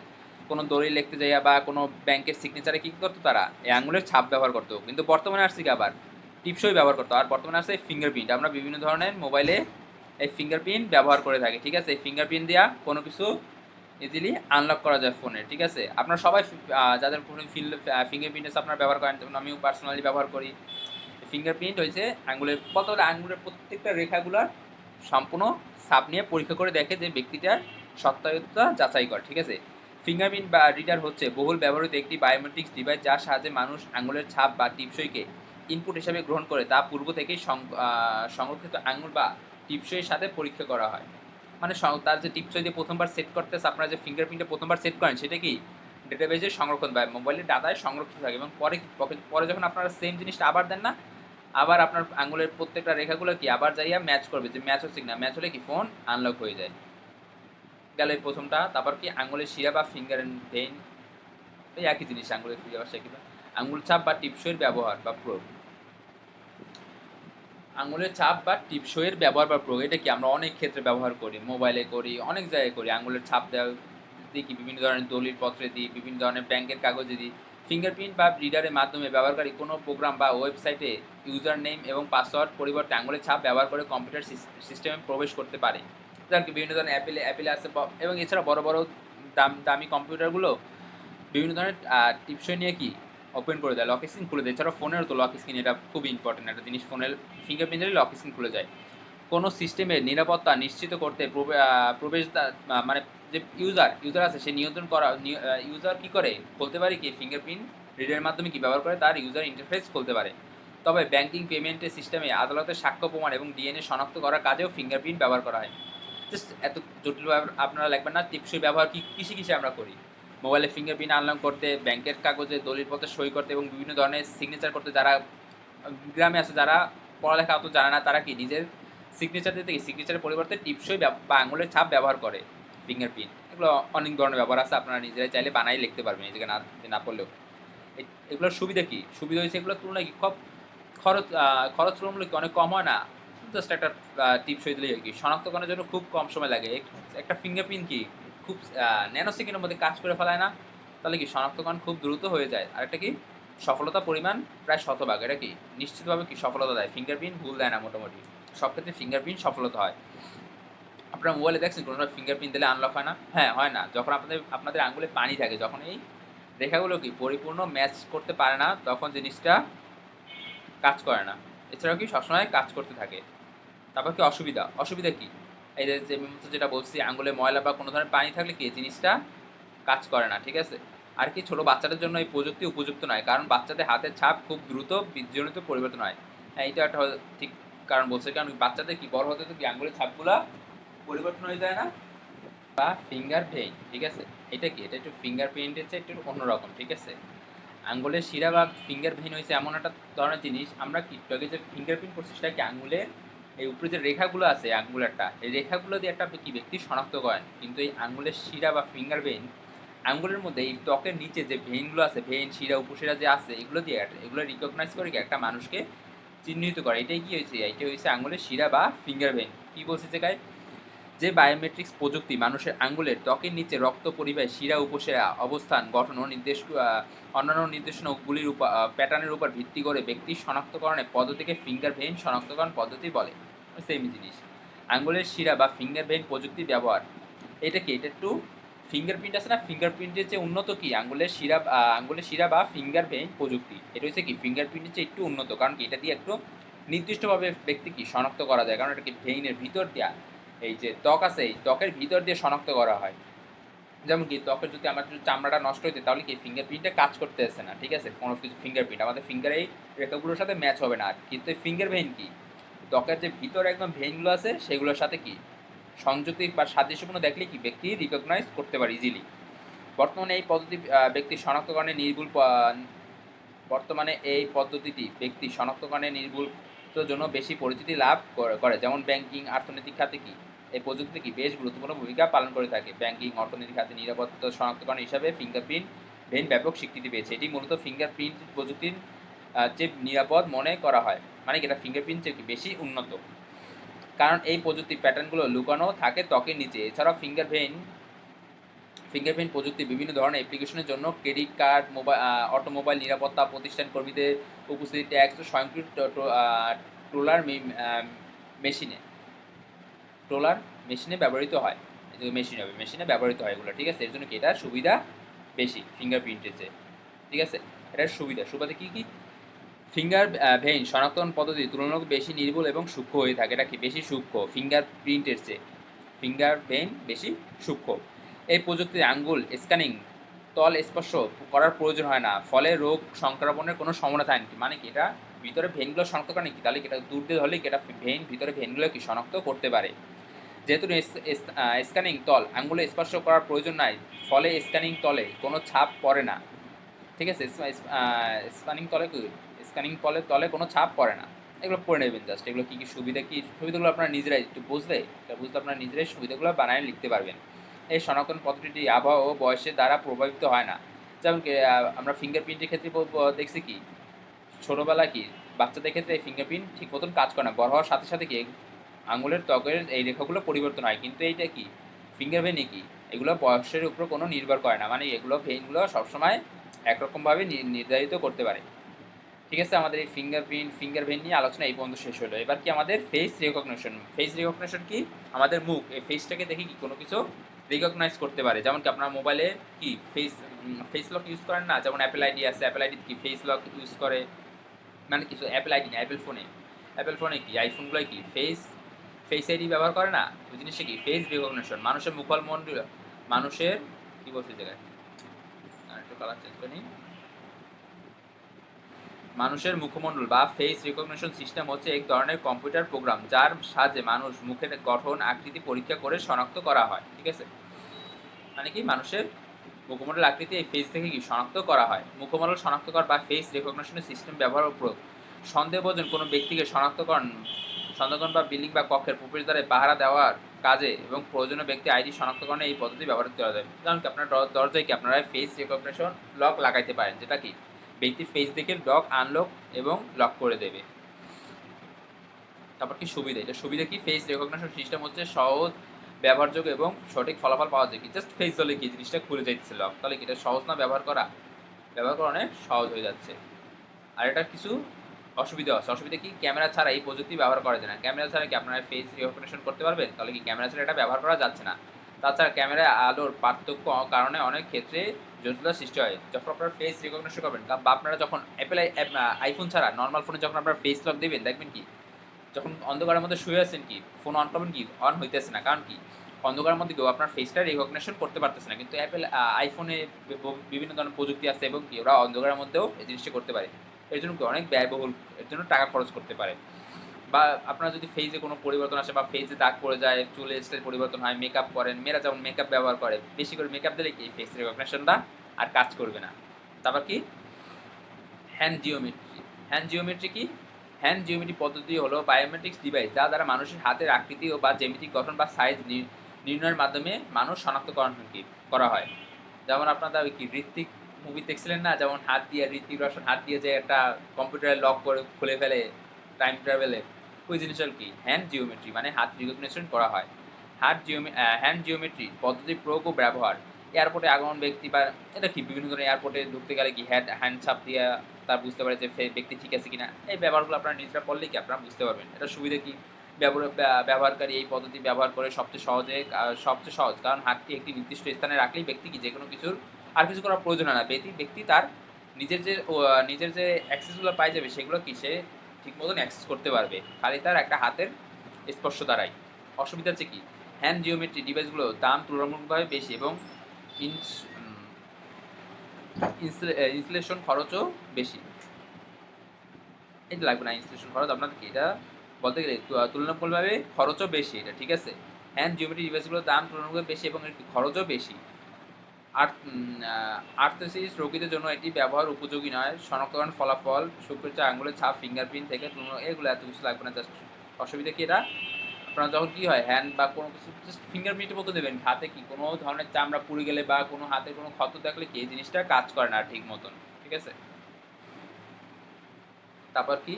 [SPEAKER 1] কোনো দড়ি লিখতে যাইয়া বা কোনো ব্যাংকের সিগনেচারে কী করতো তারা? এই আঙ্গুলের ছাপ ব্যবহার করতো। কিন্তু বর্তমানে আসছে কি আবার? টিপসই ব্যবহার করতো। আর বর্তমানে আসছে ফিঙ্গারপ্রিন্ট আমরা বিভিন্ন ধরনের মোবাইলে এই ফিঙ্গারপ্রিন্ট ব্যবহার করে থাকি, ঠিক আছে? এই ফিঙ্গারপ্রিন্ট দেওয়া কোনো কিছু ইজিলি আনলক করা যায় ফোনে ঠিক আছে? আপনারা সবাই যাদের ফোনে ফিল ফিঙ্গারপ্রিন্ট আছে আপনারা ব্যবহার করেন। যেমন আমিও পার্সোনালি ব্যবহার করি। ফিঙ্গারপ্রিন্ট হয়েছে আঙ্গুলের বলতে গেলে আঙ্গুলের প্রত্যেকটা রেখাগুলোর সম্পূর্ণ ছাপ নিয়ে পরীক্ষা করে দেখে যে ব্যক্তিটার সত্যায়িততা যাচাই করে, ঠিক আছে? ফিঙ্গারপ্রিন্ট বা রিডার হচ্ছে বহুল ব্যবহৃত একটি বায়োমেট্রিক্স ডিভাইস যার সাহায্যে মানুষ আঙ্গুলের ছাপ বা টিপসইকে ইনপুট হিসাবে গ্রহণ করে তা পূর্ব থেকেই সংরক্ষিত আঙ্গুল বা টিপসইয়ের সাথে পরীক্ষা করা হয়। মানে তার যে টিপসই দিয়ে প্রথমবার সেট করতেছে, আপনারা যে ফিঙ্গারপ্রিন্টে প্রথমবার সেট করেন, সেটা কি? ডেটাবেজে সংরক্ষণ বা মোবাইলের ডাটায় সংরক্ষিত থাকে এবং পরে- পরে যখন আপনারা সেম জিনিসটা আবার দেন না, আবার আপনার আঙুলের প্রত্যেকটা রেখাগুলো কি আবার যাইয়া ম্যাচ করবে? যে ম্যাচ হচ্ছে না ম্যাচ হলে কি ফোন আনলক হয়ে যায়। গেল এই প্রথমটা, তারপর কি আঙ্গুলের শিরা বা ফিঙ্গার ভেইন এই একই জিনিস আঙুলের শিরা বা শিরা আঙ্গুল ছাপ বা টিপসইয়ের ব্যবহার বা প্রয়োগ। আঙুলের ছাপ বা টিপসইয়ের ব্যবহার বা প্রয়োগ, এটা কি আমরা অনেক ক্ষেত্রে ব্যবহার করি, মোবাইলে করি, অনেক জায়গায় করি। আঙুলের ছাপ দেওয়া দিই বিভিন্ন ধরনের দলিল পত্রে দিই, বিভিন্ন ধরনের ব্যাংকের কাগজে দিই। ফিঙ্গারপ্রিন্ট বা রিডারের মাধ্যমে ব্যবহারকারী কোনো প্রোগ্রাম বা ওয়েবসাইটে ইউজার নেম এবং পাসওয়ার্ড পরিবর্তে আঙুলের ছাপ ব্যবহার করে কম্পিউটার সিস্টেমে প্রবেশ করতে পারে। যেমন কি বিভিন্ন ধরনের অ্যাপেলে অ্যাপেলে ব- এবং এছাড়া বড় বড় দাম, দামি কম্পিউটারগুলো বিভিন্ন ধরনের টিপসই নিয়ে কি ওপেন করে দেয় লক স্ক্রিন খুলে দেয়। এছাড়াও ফোনেরও তো লক স্ক্রিন এটা খুব ইম্পর্টেন্ট একটা জিনিস ফোনের ফিঙ্গারপ্রিন্টেরই লক স্ক্রিন খুলে যায়। কোনো সিস্টেমের নিরাপত্তা নিশ্চিত করতে প্রবেশ মানে যে ইউজার ইউজার আছে, সে নিয়ন্ত্রণ করা ইউজার কি করে? খুলতে পারে কি ফিঙ্গারপ্রিন্ট রিডের মাধ্যমে কি ব্যবহার করে? তার ইউজার ইন্টারফেস খুলতে পারে। তবে ব্যাংকিং পেমেন্টের সিস্টেমে আদালতের সাক্ষ্য প্রমাণ এবং ডিএনএ শনাক্ত করার কাজেও ফিঙ্গারপ্রিন্ট ব্যবহার করা হয়। জাস্ট এত জটিল আপনারা লাগবেন না, টিপসই ব্যবহার কি কিসে কিসে আমরা করি। মোবাইলে ফিঙ্গারপ্রিন্ট আনলক করতে ব্যাংকের কাগজে দলিলপত্রে সই করতে এবং বিভিন্ন ধরনের সিগনেচার করতে যারা, গ্রামে আছে যারা পড়ালেখা অত জানে না, তারা কি নিজের সিগনেচার দিতে কি সিগনেচারের পরিবর্তে টিপসই বা আঙুলের ছাপ ব্যবহার করে ফিঙ্গারপ্রিন্ট এগুলো অনেক ধরনের ব্যবহার আছে, আপনারা নিজেরাই চাইলে বানাই লিখতে পারবেন নিজেকে না না পড়লেও। এগুলোর সুবিধা কী? সুবিধা হয়েছে এগুলোর তুলনায় কি? খুব খরচ খরচ তুলনামূলক কি? অনেক কম হয় না? জাস্ট একটা টিপসই দিলেই আর কি, শনাক্তকরণের জন্য খুব কম সময় লাগে। একটা ফিঙ্গারপ্রিন্ট কি, খুব ন্যানো সেকেন্ডের মধ্যে কাজ করে ফেলায় না, তাহলে কি শনাক্তকরণ খুব দ্রুত হয়ে যায়। আর একটা কি, সফলতা পরিমাণ প্রায় শতভাগ, এটা কি, নিশ্চিতভাবে কি সফলতা দেয়? ফিঙ্গারপ্রিন্ট ভুল দেয় না মোটামুটি। সব ক্ষেত্রে ফিঙ্গারপ্রিন্ট সফলতা হয়। আপনার মোবাইলে দেখছেন, কোনো ফিঙ্গারপ্রিন্ট দিলে আনলক হয় না? হ্যাঁ হয় না। যখন আপনাদের আপনাদের আঙ্গুলে পানি থাকে, যখন এই রেখাগুলো কি, পরিপূর্ণ ম্যাচ করতে পারে না, তখন জিনিসটা কাজ করে না। এছাড়াও কি, সবসময় কাজ করতে থাকে। তারপর কি অসুবিধা? অসুবিধা কি? এই যে যে যেটা বলছি, আঙ্গুলে ময়লা বা কোনো ধরনের পানি থাকলে কি জিনিসটা কাজ করে না, ঠিক আছে? আর কি ছোটো বাচ্চাদের জন্য এই প্রযুক্তি উপযুক্ত নয়, কারণ বাচ্চাদের হাতের ছাপ খুব দ্রুত বীজজনিত পরিবর্তন হয়। হ্যাঁ এটা একটা ঠিক কারণ বলছে, কারণ বাচ্চাদের কি, বড় হতে তো কি আঙ্গুলের ছাপগুলো পরিবর্তন হয়ে যায় না? বা ফিঙ্গার ভেইন ঠিক আছে? এটা কি? এটা একটু ফিঙ্গার প্রিন্টের চেয়ে একটু অন্যরকম, ঠিক আছে? আঙ্গুলের শিরা বা ফিঙ্গার ভেইন হয়েছে এমন একটা ধরনের জিনিস, আমরা কি যে ফিঙ্গার প্রিন্ট করছি, সেটা কি আঙ্গুলের এই উপরে যে রেখাগুলো আছে আঙ্গুলেরটা, এই রেখাগুলো দিয়ে একটা কি ব্যক্তি শনাক্ত করেন? কিন্তু এই আঙ্গুলের শিরা বা ফিঙ্গার ভেইন আঙ্গুলের মধ্যে এই ত্বকের নিচে যে ভেইনগুলো আছে ভেইন শিরা, উপশিরা যে আছে, এগুলো দিয়ে এগুলো রিকগনাইজ করে একটা মানুষকে চিহ্নিত করে। এটাই কি হয়েছে? এটাই হয়েছে আঙ্গুলের শিরা বা ফিঙ্গার ভেইন কি বলছে যে গায়ে যে বায়োমেট্রিক্স প্রযুক্তি, মানুষের আঙ্গুলের ত্বকের নিচে রক্ত পরিবাহ শিরা, উপশিরা অবস্থান, গঠন ও নির্দেশ অন্যান্য নির্দেশনাগুলির উপর প্যাটার্নের উপর ভিত্তি করে ব্যক্তি শনাক্তকরণের পদ্ধতিকে ফিঙ্গার ভেইন শনাক্তকরণ পদ্ধতি বলে। সেম জিনিস। আঙ্গুলের শিরা বা ফিঙ্গার ভেইন প্রযুক্তির ব্যবহার। এটা কি? এটা একটু ফিঙ্গারপ্রিন্ট আছে না? ফিঙ্গারপ্রিন্টের যে উন্নত কি? আঙ্গুলের শিরা আঙ্গুলের শিরা বা ফিঙ্গার ভেইন প্রযুক্তি। এটা হচ্ছে কি? ফিঙ্গারপ্রিন্টের চেয়ে একটু উন্নত। কারণ কি? এটা দিয়ে একটু নির্দিষ্টভাবে ব্যক্তি কি? শনাক্ত করা যায়। কারণ এটা কি? ভেইনের ভিতর দেওয়া এই যে ত্বক আছে, এই ত্বকের ভিতর দিয়ে শনাক্ত করা হয়। যেমন কি, ত্বকের যদি আমার যদি চামড়াটা নষ্ট হইতে তাহলে কি? ফিঙ্গারপ্রিন্টটা কাজ করতে আসে না। ঠিক আছে? কোনো কিছু ফিঙ্গারপ্রিন্ট আমাদের ফিঙ্গার এই রেখাগুলোর সাথে ম্যাচ হবে না। আর কিন্তু ফিঙ্গার ভেইন কি? ত্বকের যে ভিতরে একদম ভেইনগুলো আছে, সেগুলোর সাথে কি সংযুক্তি বা সাদৃশ্যপূর্ণ দেখলে কি ব্যক্তি রিকগনাইজ করতে পারে ইজিলি বর্তমানে এই পদ্ধতি ব্যক্তি শনাক্তকরণে নির্ভুল বর্তমানে এই পদ্ধতিটি ব্যক্তি শনাক্তকরণে নির্ভুলতার জন্য বেশি পরিচিতি লাভ করে যেমন ব্যাংকিং অর্থনৈতিক খাতে কি এই প্রযুক্তি কি বেশ গুরুত্বপূর্ণ ভূমিকা পালন করে থাকে। ব্যাংকিং অর্থনৈতিক খাতে নিরাপত্তা শনাক্তকরণ হিসাবে ফিঙ্গারপ্রিন্ট ভেন ব্যাপক স্বীকৃতি পেয়েছে। এটি মূলত ফিঙ্গারপ্রিন্ট প্রযুক্তির চেয়ে নিরাপদ মনে করা হয়। মানে কি? এটা ফিঙ্গারপ্রিন্ট চেয়ে বেশি উন্নত। কারণ এই প্রযুক্তির প্যাটার্নগুলো লুকানো থাকে ত্বকের নিচে। এছাড়াও ফিঙ্গারপ্রিন্ট ফিঙ্গারপ্রিন্ট প্রযুক্তি বিভিন্ন ধরনের অ্যাপ্লিকেশনের জন্য ক্রেডিট কার্ড মোবাইল অটোমোবাইল নিরাপত্তা প্রতিষ্ঠান কর্মীদের উপস্থিতি ট্যাক্স স্বয়ংক্রিয় ট্রোলার মেশিনে ট্রোলার মেশিনে ব্যবহৃত হয়। মেশিন হবে মেশিনে ব্যবহৃত হয় এগুলো, ঠিক আছে? এর জন্য কি? এটা সুবিধা বেশি ফিঙ্গারপ্রিন্টের চেয়ে। ঠিক আছে? এটার সুবিধা। সুবিধা কী কী? ফিঙ্গার ভেইন শনাক্তকরণ পদ্ধতি তুলনামূলক বেশি নির্ভুল এবং সূক্ষ্ম হয়ে থাকে। এটা কি? বেশি সূক্ষ্ম। ফিঙ্গার প্রিন্টের চেয়ে। ফিঙ্গার ভেইন বেশি সূক্ষ্ম। এই প্রযুক্তির আঙ্গুল স্ক্যানিং তল স্পর্শ করার প্রয়োজন হয় না। ফলে রোগ সংক্রমণের কোনো সম্ভাবনা থাকে না। মানে কি? এটা ভিতরে ভেনগুলো শনাক্ত করে নাকি তাহলে এটা দূর দিয়ে ধরলে এটা ভেন ভিতরে ভেনগুলো কি? শনাক্ত করতে পারে। যেহেতু স্ক্যানিং তল, আঙ্গুলে স্পর্শ করার প্রয়োজন নাই। ফলে স্ক্যানিং তলে কোনো ছাপ পড়ে না। ঠিক আছে? স্ক্যানিং তলে স্ক্যানিং তলে তলে কোনো ছাপ পড়ে না। এগুলো পড়ে নেবেন জাস্ট এগুলো কী কী সুবিধা, কী সুবিধাগুলো আপনারা নিজেরাই একটু বুঝলে, এটা বুঝলে আপনারা নিজেরাই সুবিধাগুলো বানায় লিখতে পারবেন। এই শনাক্তন পদ্ধতিটি আবহাওয়া ও বয়সের দ্বারা প্রভাবিত হয় না। যেমন আমরা ফিঙ্গারপ্রিন্টের ক্ষেত্রে দেখছি কি, ছোটোবেলা কি, বাচ্চাদের ক্ষেত্রে এই ফিঙ্গারপ্রিন্ট ঠিক মতন কাজ করে না। বড় হওয়ার সাথে সাথে কি, আঙুলের ত্বকের এই রেখাগুলো পরিবর্তন হয়। কিন্তু এইটা কি ফিঙ্গার ভেনই কি, এগুলো বয়সের উপর কোনো নির্ভর করে না। মানে এগুলো ভেনগুলো সবসময় একরকমভাবে নির্ধারিত করতে পারে। ঠিক আছে, আমাদের এই ফিঙ্গারপ্রিন্ট ফিঙ্গার ভেন নিয়ে আলোচনা এই পর্যন্ত শেষ হলো। এবার কি আমাদের ফেস রেকগনিশন ফেস রেকগনিশন কি? আমাদের মুখ। এই ফেসটাকে দেখে কি কোনো কিছু রিকগনাইজ করতে পারে? যেমন কি আপনার মোবাইলে কি ফেস ফেস লক ইউজ করেন না? যেমন অ্যাপেল আইডি আছে। অ্যাপেল আইডি কি ফেস লক ইউজ করে? মানে কিছু অ্যাপেল আইডি না অ্যাপেল ফোনে অ্যাপেল ফোনে কি? আইফোনগুলোয় কি? ফেস ফেস আইডি ব্যবহার করে না? ওই জিনিসটা কি? ফেস রিকগনিশন মানুষের মুখল মন্ডল মানুষের, কি বলছে জায়গায়? আর একটু কালার চেঞ্জ করে নিই। মানুষের মুখমণ্ডল বা ফেস রিকগনিশন সিস্টেম হচ্ছে এক ধরনের কম্পিউটার প্রোগ্রাম যার সাহায্যে মানুষ মুখের গঠন, আকৃতি পরীক্ষা করে শনাক্ত করা হয়, ঠিক আছে? মানে কি? মানুষের মুখমণ্ডল, আকৃতি এই ফেস থেকে কি? শনাক্ত করা হয়। মুখমণ্ডল শনাক্তকর বা ফেস রেকগনিশনের সিস্টেম ব্যবহার উপর সন্দেহভাজন কোনো ব্যক্তিকে শনাক্তকরণ, সন্দেহকরণ বা বিল্ডিং বা কক্ষের প্রবেশদ্বারে পাহারা দেওয়ার কাজে এবং প্রয়োজনীয় ব্যক্তি আইডি শনাক্তকরণে এই পদ্ধতি ব্যবহার করা যায়। যেমন কি? আপনার দর- দরজায় কি আপনারা ফেস রেকগনিশন লক লাগাইতে পারেন? যেটা কি? ব্যক্তির দেখে লক আনলক এবং লক করে দেবে। তারপর কি সুবিধা? এটা সুবিধা কি? ফেস রেকগনিশন সিস্টেম হচ্ছে সহজ, ব্যবহারযোগ্য এবং সঠিক ফলাফল পাওয়া যায় কি? জাস্ট ফেস হলে কি জিনিসটা খুলে যাইতেছে লক তাহলে কি এটা সহজ না ব্যবহার করা? ব্যবহার করা অনেক সহজ হয়ে যাচ্ছে। আর এটা কিছু অসুবিধা আছে। অসুবিধা কি? ক্যামেরা ছাড়া এই প্রযুক্তি ব্যবহার করা যায় না। ক্যামেরা ছাড়া কি আপনারা ফেস রিকগনিশন করতে পারবেন? তাহলে কি ক্যামেরা ছাড়া এটা ব্যবহার করা যাচ্ছে না? তাছাড়া ক্যামেরায় আলোর পার্থক্য কারণে অনেক ক্ষেত্রে জটিলতা সৃষ্টি হয়, যখন আপনারা ফেস রিকগনিশন করবেন বা আপনারা যখন অ্যাপেল আইফোন ছাড়া নর্মাল ফোনে যখন আপনারা ফেস লক দেবেন, দেখবেন কি, যখন অন্ধকারের মধ্যে শুয়ে আছেন কি ফোন অন করবেন কি অন হইতেছে না। কারণ কি, অন্ধকারের মধ্যে কেউ আপনার ফেসটা রিকগনিশন করতে পারতেছে না। কিন্তু অ্যাপেল আইফোনে বিভিন্ন ধরনের প্রযুক্তি আছে এবং কি, ওরা অন্ধকারের মধ্যেও এই জিনিসটা করতে পারে। এর জন্য কি, অনেক ব্যয়বহুল, এর জন্য টাকা খরচ করতে পারে। বা আপনার যদি ফেসে কোনো পরিবর্তন আসে বা ফেসে দাগ পড়ে যায়, চুলে স্টাইল পরিবর্তন হয় মেকআপ করেন, মেয়েরা যেমন মেকআপ ব্যবহার করে, বেশি করে মেকআপ দিলে কি ফেস রিকগনিশনটা আর কাজ করবে না? তারপর কি? হ্যান্ড জিওমেট্রি হ্যান্ড জিওমেট্রি কি? হ্যান্ড জিওমেট্রি পদ্ধতি হলো বায়োমেট্রিক্স ডিভাইস যা দ্বারা মানুষের হাতের আকৃতি ও বা জ্যামিতিক গঠন বা সাইজ নির্ণয়ের মাধ্যমে মানুষ শনাক্তকরণ কি, করা হয়। যেমন আপনারা ওই কি ঋত্বিক মুভি দেখছিলেন না? যেমন হাত দিয়ে ঋত্বিক রোশন হাত দিয়ে যে একটা কম্পিউটারে লক করে খুলে ফেলে টাইম ট্রাভেলে জিনিসটার কি? হ্যান্ড জিওমেট্রি মানে হাত রিকগনিশন করা হয়। হাত জিওমে হ্যান্ড জিওমেট্রি পদ্ধতির প্রয়োগ ও ব্যবহার। এয়ারপোর্টে আগমন ব্যক্তি বা এটা কি বিভিন্ন ধরনের এয়ারপোর্টে ঢুকতে গেলে কি হ্যান্ড হ্যান্ড ছাপ দিয়ে তার বুঝতে পারে যে ব্যক্তি ঠিক আছে কিনা। এই ব্যবহারগুলো আপনারা নিজেরা পড়লে কি আপনারা বুঝতে পারবেন। এটা সুবিধা কি? ব্যবহারকারী এই পদ্ধতি ব্যবহার করে সবচেয়ে সহজে সবচেয়ে সহজ। কারণ হাতটি একটি নির্দিষ্ট স্থানে রাখলেই ব্যক্তি কি যে কোনো কিছুর আর কিছু করার প্রয়োজন হয় না। ব্যক্তি ব্যক্তি তার নিজের যে নিজের যে অ্যাক্সেসগুলো পাই যাবে সেগুলো কি? সে ঠিক মতন অ্যাক্সেস করতে পারবে। খালি তার একটা হাতের স্পর্শ দ্বারাই। অসুবিধা হচ্ছে কি? হ্যান্ড জিওমেট্রি ডিভাইসগুলো দাম তুলনামূলকভাবে বেশি এবং ইনস্টলেশন খরচও বেশি। এটা লাগবে না ইনস্টলেশন খরচ, আপনাদের কি এটা বলতে গেলে তুলনামূলকভাবে খরচও বেশি এটা, ঠিক আছে? হ্যান্ড জিওমেট্রি ডিভাইসগুলোর দাম তুলনামূলকভাবে বেশি এবং খরচও বেশি। আর্থোসিস রোগীদের জন্য এটি ব্যবহার উপযোগী নয়। শনাক্তকরণ ফলাফল শুক্রচার আঙুলের ছাপ ফিঙ্গারপ্রিন্ট থেকে তুলনা, এগুলো এত কিছু লাগবে না জাস্ট অসুবিধা কি এটা? আপনার যখন কী হয় হ্যান্ড বা কোনো কিছু জাস্ট ফিঙ্গারপ্রিন্টের মতো দেবেন, হাতে কি কোনো ধরনের চামড়া পুড়ে গেলে বা কোনো হাতে কোনো ক্ষত দেখলে কি এই জিনিসটা কাজ করে না ঠিক মতন, ঠিক আছে? তারপর কি?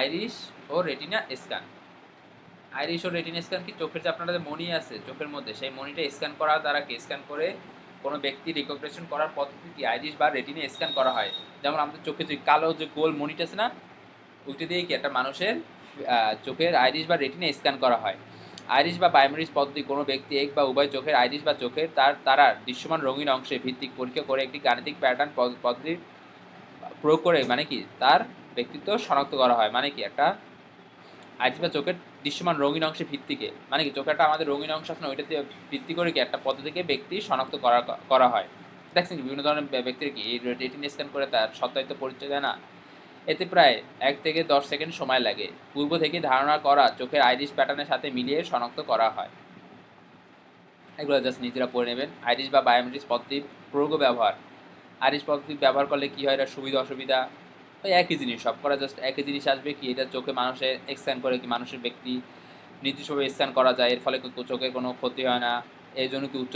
[SPEAKER 1] আইরিশ ও রেটিনা স্ক্যান। আইরিশ ও রেটিনা স্ক্যান কি? চোখের যে আপনাদের মনি আছে, চোখের মধ্যে, সেই মনিটা স্ক্যান করা দ্বারা কি? স্ক্যান করে কোনো ব্যক্তি রিকগনিশন করার পদ্ধতি কি? আইরিশ বা রেটিনে স্ক্যান করা হয়। যেমন আমাদের চোখে যে কালো যে গোল মনিটা আছে না, ওইটা দিয়ে কি একটা মানুষের চোখের আইরিশ বা রেটিনে স্ক্যান করা হয়। আইরিশ বা বায়োমেরিস পদ্ধতি কোনো ব্যক্তি এক বা উভয় চোখের আইরিশ বা চোখের তার, তারা দৃশ্যমান রঙিন অংশে ভিত্তিক পরীক্ষা করে একটি গাণিতিক প্যাটার্ন পদ্ধতি প্রয়োগ করে মানে কি? তার ব্যক্তিত্ব শনাক্ত করা হয়। মানে কি? একটা আইরিশ বা চোখের দৃশ্যমান রঙিন অংশে ভিত্তিকে মানে কি চোখেরটা আমাদের রঙিন অংশ আছে না, ওইটাতে ভিত্তি করে কি একটা পদ্ধতিকে ব্যক্তি শনাক্ত করা করা হয়। দেখছেন বিভিন্ন ধরনের ব্য- ব্যক্তির কি রেটিন স্ক্যান করে তার সত্যায়িত পরিচয় দেয় না? এতে প্রায় এক থেকে দশ সেকেন্ড সময় লাগে। পূর্ব থেকে ধারণা করা চোখের আইরিশ প্যাটার্নের সাথে মিলিয়ে শনাক্ত করা হয়। এগুলো জাস্ট নিজেরা পড়ে নেবেন। আইরিশ বা বায়োমেট্রিক্স পদ্ধতি প্রয়োগ ব্যবহার। আইরিশ পদ্ধতি ব্যবহার করলে কী হয়? এটা সুবিধা, অসুবিধা? ওই একই জিনিস, সব করা জাস্ট একই জিনিস আসবে কি এটা চোখে মানুষের স্ক্যান করে কি মানুষের ব্যক্তি নির্দিষ্টভাবে স্ক্যান করা যায়, এর ফলে চোখের কোনো ক্ষতি হয় না এই জন্য কি উচ্চ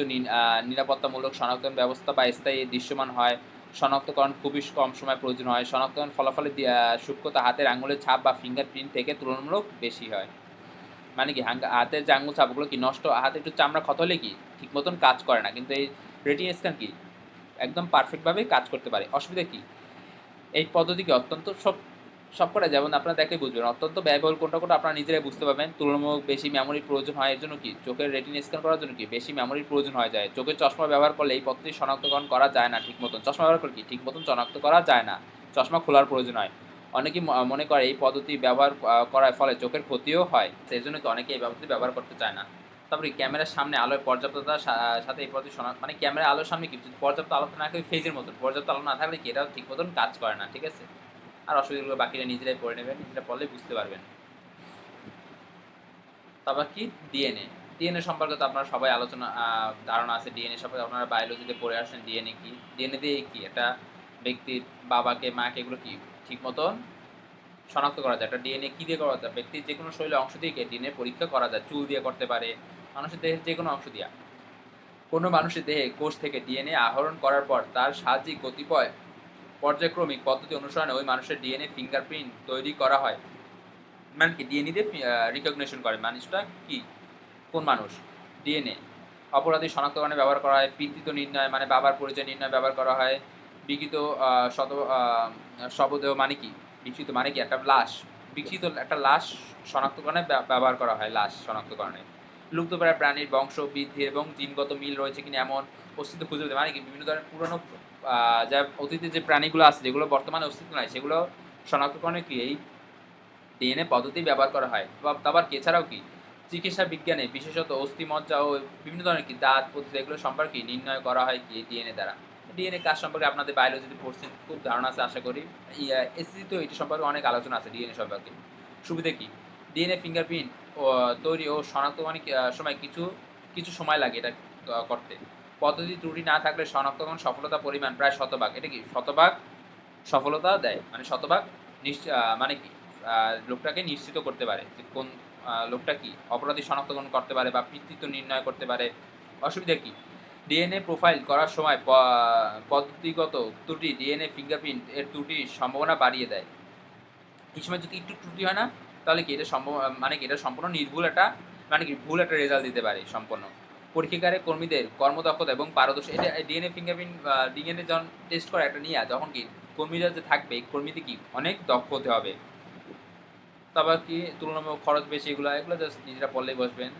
[SPEAKER 1] নিরাপত্তামূলক শনাক্তকরণ ব্যবস্থা বা স্থায়ী দৃশ্যমান হয়, শনাক্তকরণ খুবই কম সময় প্রয়োজন হয়, শনাক্তকরণ ফলাফলে সূক্ষ্মতা হাতের আঙুলের ছাপ বা ফিঙ্গারপ্রিন্ট থেকে তুলনামূলক বেশি হয়। মানে কি হাতের যে আঙুল ছাপগুলো কি নষ্ট, হাতে একটু চামড়া ক্ষত হলে কি ঠিক মতন কাজ করে না, কিন্তু এই রেটিন স্ক্যান কি একদম পারফেক্টভাবে কাজ করতে পারে। অসুবিধা কি? এই পদ্ধতিকে অত্যন্ত সব সব করা যেমন আপনারা দেখে বুঝবেন, অত্যন্ত ব্যয়বহুল কোনটা কোনটা আপনারা নিজেরাই বুঝতে পারবেন। তুলনামূলক বেশি মেমোরির প্রয়োজন হয় এর জন্য কি? চোখের রেটিন স্ক্যান করার জন্য কি? বেশি মেমোরির প্রয়োজন হয়ে যায়। চোখের চশমা ব্যবহার করলে এই পদ্ধতি শনাক্তকরণ করা যায় না ঠিক মতন। চশমা ব্যবহার করলে কি? ঠিক মতন শনাক্ত করা যায় না। চশমা খোলার প্রয়োজন হয়। অনেকেই ম- মনে করে এই পদ্ধতি ব্যবহার করার ফলে চোখের ক্ষতিও হয়। সেই জন্য কি অনেকে এই পদ্ধতি ব্যবহার করতে চায় না। তারপরে ক্যামেরার সামনে আলোর পর্যাপ্ততার সাথে এই পদ্ধতি শনাক্ত মানে ক্যামেরা আলোর সামনে কি পর্যাপ্ত আলো না থাকে ফেজের মতন পর্যাপ্ত আলো না থাকলে কি এটাও ঠিক মতন কাজ করে না, ঠিক আছে? আর অসুবিধাগুলো বাকিরা নিজেরাই পড়ে নেবেন, নিজেরা পড়লে বুঝতে পারবেন। তারপর কি? ডিএনএ ডিএনএ সম্পর্কে তো আপনারা সবাই আলোচনা ধারণা আছে ডিএনএ সম্পর্কে আপনারা বায়োলজিতে পড়ে আসেন ডিএনএ কি? ডিএনএ দিয়ে কি? একটা ব্যক্তির বাবাকে, মাকে এগুলো কি? ঠিক মতন শনাক্ত করা যায়। একটা ডিএনএ কী দিয়ে করা যায়? ব্যক্তির যে কোনো শরীরের অংশ দিয়ে ডিএনএ পরীক্ষা করা যায়? চুল দিয়ে করতে পারে মানুষের দেহের যে কোনো অংশ দিয়া। কোনো মানুষের দেহে কোষ থেকে ডিএনএ আহরণ করার পর তার সাহায্যে কতিপয় পর্যায়ক্রমিক পদ্ধতি অনুসরণে ওই মানুষের ডিএনএ ফিঙ্গারপ্রিন্ট তৈরি করা হয়। মানে কি? ডিএনএ দিয়ে রিকগনিশন করে। মানুষটা কি? কোন মানুষ? ডিএনএ। অপরাধী শনাক্তকরণে ব্যবহার করা হয়। পিতৃত্ব নির্ণয় মানে বাবার পরিচয় নির্ণয় ব্যবহার করা হয়। বিকৃত শত শবদেহ মানে কি? বিকৃত মানে কি? একটা লাশ। বিকৃত একটা লাশ শনাক্তকরণে ব্যব- ব্যবহার করা হয়। লাশ শনাক্তকরণে। লুপ্তপ্রায় প্রাণীর বংশ বৃদ্ধি এবং জিনগত মিল রয়েছে কিনা এমন অস্তিত্ব খুঁজে পেতে মানে কি বিভিন্ন ধরনের পুরনো যা অতীতে যে প্রাণীগুলো আছে, যেগুলো বর্তমানে অস্তিত্ব নাই, সেগুলো শনাক্তকরণে কি এই ডিএনএ পদ্ধতি ব্যবহার করা হয়? তারপর কি? এছাড়াও কি? চিকিৎসা বিজ্ঞানে বিশেষত অস্থিমজ্জা ও বিভিন্ন ধরনের কি দাঁত পদ্ধতি এগুলো সম্পর্কে নির্ণয় করা হয় কি ডিএনএ দ্বারা? ডিএনএ কাজ সম্পর্কে আপনাদের বায়োলজিতে পড়ছেন খুব ধারণা আছে, আশা করি। এসএসসি তো এটি সম্পর্কে অনেক আলোচনা আছে ডিএনএ সম্পর্কে। সুবিধা কি? ডিএনএ ফিঙ্গারপ্রিন্ট তৈরি ও শনাক্তকরণ সময় কিছু কিছু সময় লাগে এটা করতে। পদ্ধতি ত্রুটি না থাকলে শনাক্তকরণ সফলতা পরিমাণ প্রায় শতভাগ। এটা কি? শতভাগ সফলতা দেয়? মানে শতভাগ মানে কি? লোকটাকে নিশ্চিত করতে পারে যে কোন লোকটা কি? অপরাধী শনাক্তকরণ করতে পারে বা পিতৃত্ব নির্ণয় করতে পারে। অসুবিধা কি? ডিএনএ প্রোফাইল করার সময় পদ্ধতিগত ত্রুটি, ডিএনএ ফিঙ্গারপ্রিন্ট এর ত্রুটির সম্ভাবনা বাড়িয়ে দেয়। এই সময় যদি একটু ত্রুটি হয় না তাহলে কি এটা সম্ভব মানে কি এটা সম্পূর্ণ নির্ভুল একটা মানে কি ভুল একটা রেজাল্ট দিতে পারে সম্পূর্ণ। পরীক্ষাগারে কর্মীদের কর্মদক্ষতা এবং পারদর্শী, এটা ডিএনএ ফিঙ্গারপ্রিন্ট ডিএনএ যখন টেস্ট করা একটা নিয়ে যখন কি কর্মীরা যে থাকবে, কর্মীতে কি অনেক দক্ষ হতে হবে। তারপর কি তুলনামূলক খরচ বেশি, এগুলো এগুলো জাস্ট নিজেরা পড়লেই বসবেন।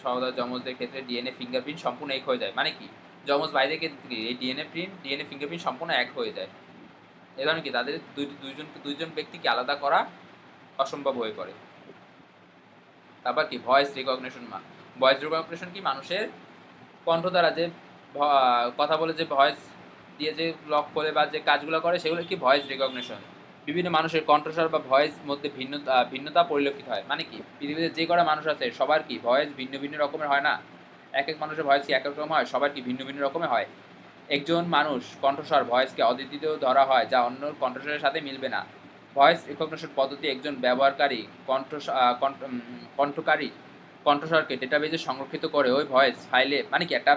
[SPEAKER 1] সহদা যমজদের ক্ষেত্রে ডিএনএ ফিঙ্গারপ্রিন্ট সম্পূর্ণ এক হয়ে যায়। মানে কি? যমজ বাইরের ক্ষেত্রে এই ডিএনএ প্রিন্ট ডিএনএ ফিঙ্গারপ্রিন্ট সম্পূর্ণ এক হয়ে যায়। এ ধরনের কি তাদের দুই, দুইজন দুইজন ব্যক্তিকে আলাদা করা অসম্ভব হয়ে পড়ে। তারপর কি? ভয়েস রিকগনিশন ভয়েস রিকগনিশন কি? মানুষের কণ্ঠ দ্বারা যে কথা বলে যে ভয়েস দিয়ে যে লক করে বা যে কাজগুলো করে, সেগুলো কি? ভয়েস রিকগনিশন বিভিন্ন মানুষের কণ্ঠস্বর বা ভয়েস মধ্যে ভিন্নতা ভিন্নতা পরিলক্ষিত হয়। মানে কি? পৃথিবীতে যে কটা মানুষ আছে, সবার কি ভয়েস ভিন্ন ভিন্ন রকমের হয় না? এক এক মানুষের ভয়েস কি এক এক রকম হয়? সবার কি ভিন্ন ভিন্ন রকমের হয়? একজন মানুষ কণ্ঠস্বর ভয়েসকে অদ্বিতীয় ধরা হয়, যা অন্য কণ্ঠস্বরের সাথে মিলবে না। ভয়েস রিকগনিশন পদ্ধতি একজন ব্যবহারকারী কণ্ঠ কণ্ঠ কণ্ঠকারী কণ্ঠস্বরকে ডেটাবেজে সংরক্ষিত করে ওই ভয়েস ফাইলে মানে কি, একটা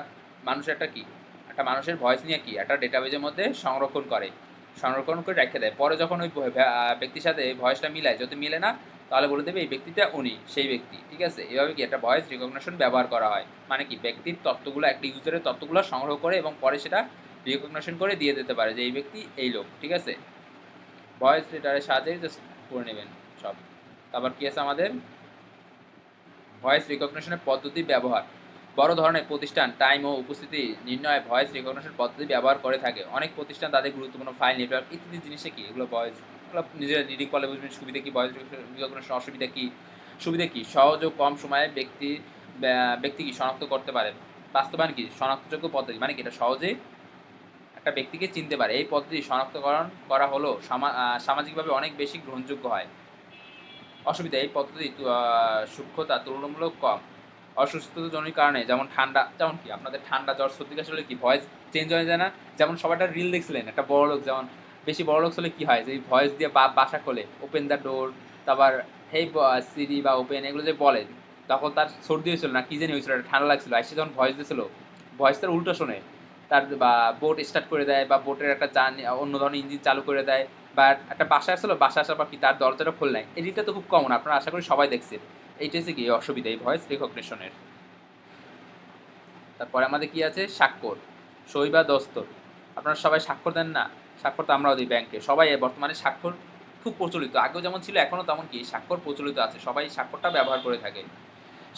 [SPEAKER 1] মানুষের একটা কি? একটা মানুষের ভয়েস নিয়ে কি? একটা ডেটাবেজের মধ্যে সংরক্ষণ করে সংরক্ষণ করে রেখে দেয়। পরে যখন ওই ব্যক্তির সাথে ভয়েসটা মিলায়, যদি মিলে না, তাহলে বলে দেবে এই ব্যক্তিটা উনি, সেই ব্যক্তি, ঠিক আছে? এভাবে কি একটা ভয়েস রিকগনিশন ব্যবহার করা হয়? মানে কি, ব্যক্তির তত্ত্বগুলো, একটা ইউজারের তত্ত্বগুলো সংগ্রহ করে এবং পরে সেটা রিকগনিশন করে দিয়ে দিতে পারে যে এই ব্যক্তি এই লোক, ঠিক আছে? ভয়েস রেটারের সাহায্যে জাস্ট করে নেবেন সব। তারপর কি আছে আমাদের ভয়েস রিকগনিশনের পদ্ধতি ব্যবহার। বড় ধরনের প্রতিষ্ঠান টাইম ও উপস্থিতি নির্ণয়ে ভয়েস রিকগনিশন পদ্ধতি ব্যবহার করে থাকে। অনেক প্রতিষ্ঠান তাদের গুরুত্বপূর্ণ ফাইল নেটওয়ার্ক ইত্যাদি জিনিসে কি? এগুলো ভয়েস এগুলো নিজের নিরিক বলে বুঝবেন সুবিধা কী? ভয়েস রিকগনিশন অসুবিধা কী? সুবিধা কী? সহজ ও কম সময়ে ব্যক্তি, ব্যা- ব্যক্তি কি? শনাক্ত করতে পারে বাস্তবায়ন কি? শনাক্তযোগ্য পদ্ধতি মানে কি? এটা সহজেই একটা ব্যক্তিকে চিনতে পারে। এই পদ্ধতি শনাক্তকরণ করা হলো সামা- সামাজিকভাবে অনেক বেশি গ্রহণযোগ্য হয়। অসুবিধা, এই পদ্ধতি সূক্ষ্মতা তুলনামূলক কম। অসুস্থতাজনিত কারণে যেমন ঠান্ডা, যেমন কি আপনাদের ঠান্ডা জ্বর, সর্দি, কাশি হলে কি ভয়েস চেঞ্জ হয়ে যায় না? যেমন সবাইটা রিল দেখছিলেন, একটা বড় লোক, যেমন বেশি বড় লোক হলে কি হয়? যে ভয়েস দিয়ে বাসা খোলে ওপেন দ্য ডোর তারপর হেই সিরি বা ওপেন এগুলো যে বলে, তখন তার সর্দি হয়েছিল না, কি জানি হয়েছিল, একটা ঠান্ডা লাগছিল, আইসে যখন ভয়েস দিয়েছিল, ভয়েস তার উল্টো শোনে। তার বা বোট স্টার্ট করে দেয় বা বোটের একটা যান অন্য ধরনের ইঞ্জিন চালু করে দেয় বা একটা বাসা আসলো বাসা আসার পর কি তার দরজাটা খোল নাই? এই দিকটা তো খুব কমন আপনারা আশা করি সবাই দেখছেন। এইটা হচ্ছে কি? অসুবিধা, এই ভয়েস রিকগনিশনের তারপরে আমাদের কি আছে? স্বাক্ষর। সই বা দস্তর। আপনারা সবাই স্বাক্ষর দেন না? স্বাক্ষর তো আমরাও দিই ব্যাংকে সবাই বর্তমানে স্বাক্ষর খুব প্রচলিত। আগেও যেমন ছিল, এখনও তেমন কি? স্বাক্ষর প্রচলিত আছে। সবাই স্বাক্ষরটা ব্যবহার করে থাকে।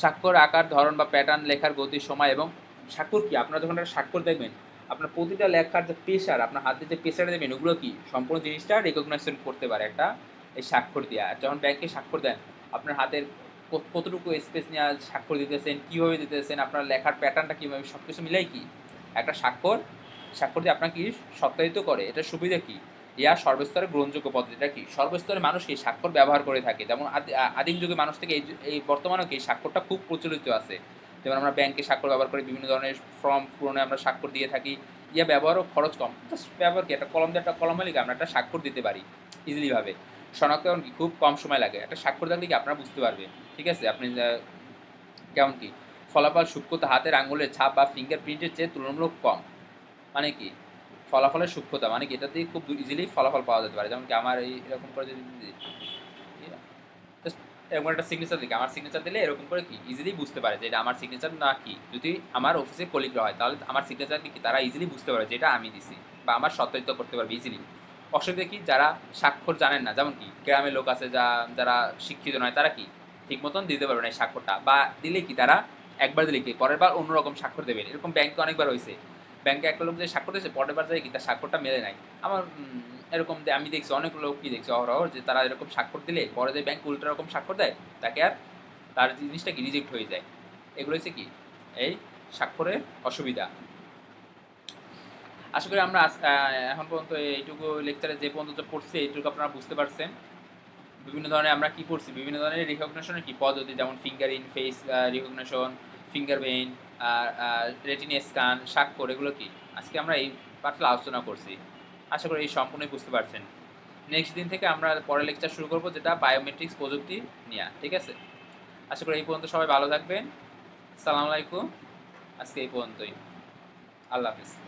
[SPEAKER 1] স্বাক্ষর, আকার, ধরন বা প্যাটার্ন লেখার গতি, সময় এবং স্বাক্ষর কি? আপনারা যখন একটা স্বাক্ষর দেখবেন, আপনার প্রতিটা লেখার যে প্রেশার আপনার হাতে যে প্রেশার দেবেন ওগুলো কি? সম্পূর্ণ জিনিসটা রেকগনাইজেশন করতে পারে একটা, এই স্বাক্ষর দেওয়া আর যখন ব্যাংকে স্বাক্ষর দেন, আপনার হাতের কতটুকু স্পেস নিয়ে স্বাক্ষর দিতেছেন, কীভাবে দিতেছেন, আপনার লেখার প্যাটার্নটা কীভাবে সব কিছু মিলাই কি? একটা স্বাক্ষর স্বাক্ষর দিয়ে আপনার কি সত্যায়িত করে, এটা সুবিধা কি? ইয়া সর্বস্তরে গ্রহণযোগ্য পদ্ধতিটা কি? সর্বস্তরের মানুষ কি স্বাক্ষর ব্যবহার করে থাকে? যেমন আদি- আদিম যুগে মানুষ থেকে এই এই বর্তমানেও কি স্বাক্ষরটা খুব প্রচলিত আছে? যেমন আমরা ব্যাংকে স্বাক্ষর ব্যবহার করি, বিভিন্ন ধরনের ফর্ম পূরণে আমরা স্বাক্ষর দিয়ে থাকি। ইয়া ব্যবহারও খরচ কম। জাস্ট ব্যবহার কি? একটা কলম দিয়ে একটা কলম লিখে আমরা একটা স্বাক্ষর দিতে পারি ইজিলিভাবে শনাক্তকরণ কি? খুব কম সময় লাগে। একটা স্বাক্ষর থাকলে কি আপনারা বুঝতে পারবে? ঠিক আছে? আপনি কেমন কি? ফলাফল সূক্ষ্মতা হাতের আঙুলের ছাপ বা ফিঙ্গারপ্রিন্টের চেয়ে তুলনামূলক কম। মানে কি? ফলাফলের সূক্ষ্মতা। মানে কি? এটা দিয়ে খুব ইজিলি ফলাফল পাওয়া যেতে পারে। যেমন কি আমার এই এরকম করে যদি এরকম একটা সিগনেচার দিকে। আমার সিগনেচার দিলে এরকম করে কি? ইজিলি বুঝতে পারে যে এটা আমার সিগনেচার না কি? যদি আমার অফিসে কলিগরা হয়, তাহলে আমার সিগনেচার কি? তারা ইজিলি বুঝতে পারে যে এটা আমি দিছি বা আমার সত্যায়িত করতে পারবে ইজিলি অসুবিধা কি? যারা স্বাক্ষর জানেন না, যেমন কি? গ্রামের লোক আছে যা, যারা শিক্ষিত নয়, তারা কি? ঠিক মতন দিতে পারবে না এই স্বাক্ষরটা বা দিলে কি তারা একবার দিলে কি? পরের বার অন্যরকম স্বাক্ষর দেবেন। এরকম ব্যাংকে অনেকবার হয়েছে। ব্যাংকে একটা লোক যে স্বাক্ষর দিয়েছে, পরের বার যায় কি? তার স্বাক্ষরটা মেলে নাই। আমার এরকম আমি দেখছি, অনেক লোক কি দেখছি, অহরহ, যে তারা এরকম স্বাক্ষর দিলে পরে যে ব্যাংক উল্টো রকম স্বাক্ষর দেয়, তাকে আর তার জিনিসটা কি রিজেক্ট হয়ে যায়। এগুলো হচ্ছে কি? এই স্বাক্ষরের অসুবিধা। আশা করি আমরা এখন পর্যন্ত এইটুকু লেকচারে যে পর্যন্ত পড়ছি, এইটুকু আপনারা বুঝতে পারছেন। বিভিন্ন ধরনের আমরা কি পড়ছি? বিভিন্ন ধরনের রিকগনিশনের কি পদ্ধতি, যেমন finger in face recognition fingerprint retina scan স্বাক্ষর, এগুলো কি? আজকে আমরা এই পার্টটা আলোচনা করছি। আশা করি এই সম্পূর্ণই বুঝতে পারছেন। নেক্সট দিন থেকে আমরা পরের লেকচার শুরু করব, যেটা বায়োমেট্রিক্স প্রযুক্তি নিয়ে, ঠিক আছে? আশা করি এই পর্যন্ত সবাই ভালো থাকবেন। সালাম আলাইকুম। আজকে এই পর্যন্তই। আল্লাহ হাফিজ।